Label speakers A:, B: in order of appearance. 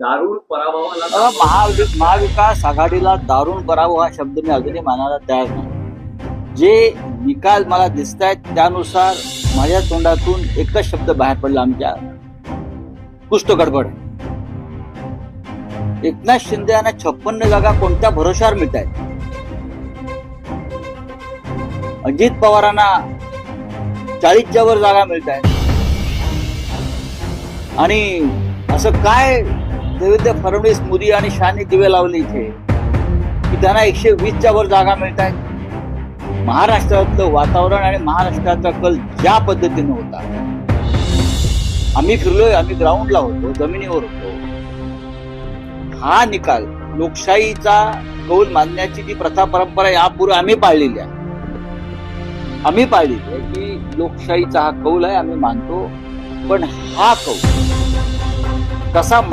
A: दारुण पराभवाला
B: अ, महावि महाविकास आघाडीला दारुण पराभव हा शब्द मी अजूनही मानायला तयार नाही. जे निकाल मला दिसत आहेत त्यानुसार माझ्या तोंडातून एकच शब्द बाहेर पडला आमच्या कुष्ट गडबड. एकनाथ शिंदे यांना छप्पन्न जागा कोणत्या भरोशावर मिळत आहेत अजित पवारांना चाळीसच्या वर जागा मिळत आहेत आणि असं काय देवेंद्र फडणवीस मोदी आणि शहाने दिवे लावले इथे. की त्यांना एकशे वीसच्या वर जागा मिळत आहेत महाराष्ट्रातलं वातावरण आणि महाराष्ट्राचा कल ज्या पद्धतीनं होता. आम्ही फिरलोय आम्ही ग्राउंडला होतो जमिनीवर होतो. हा निकाल लोकशाहीचा कौल मानण्याची जी प्रथा परंपरा यापूर्वी आम्ही पाळलेली आहे. आम्ही पाळलेली आहे की लोकशाहीचा हा कौल आहे आम्ही मानतो. पण हा कौल कसा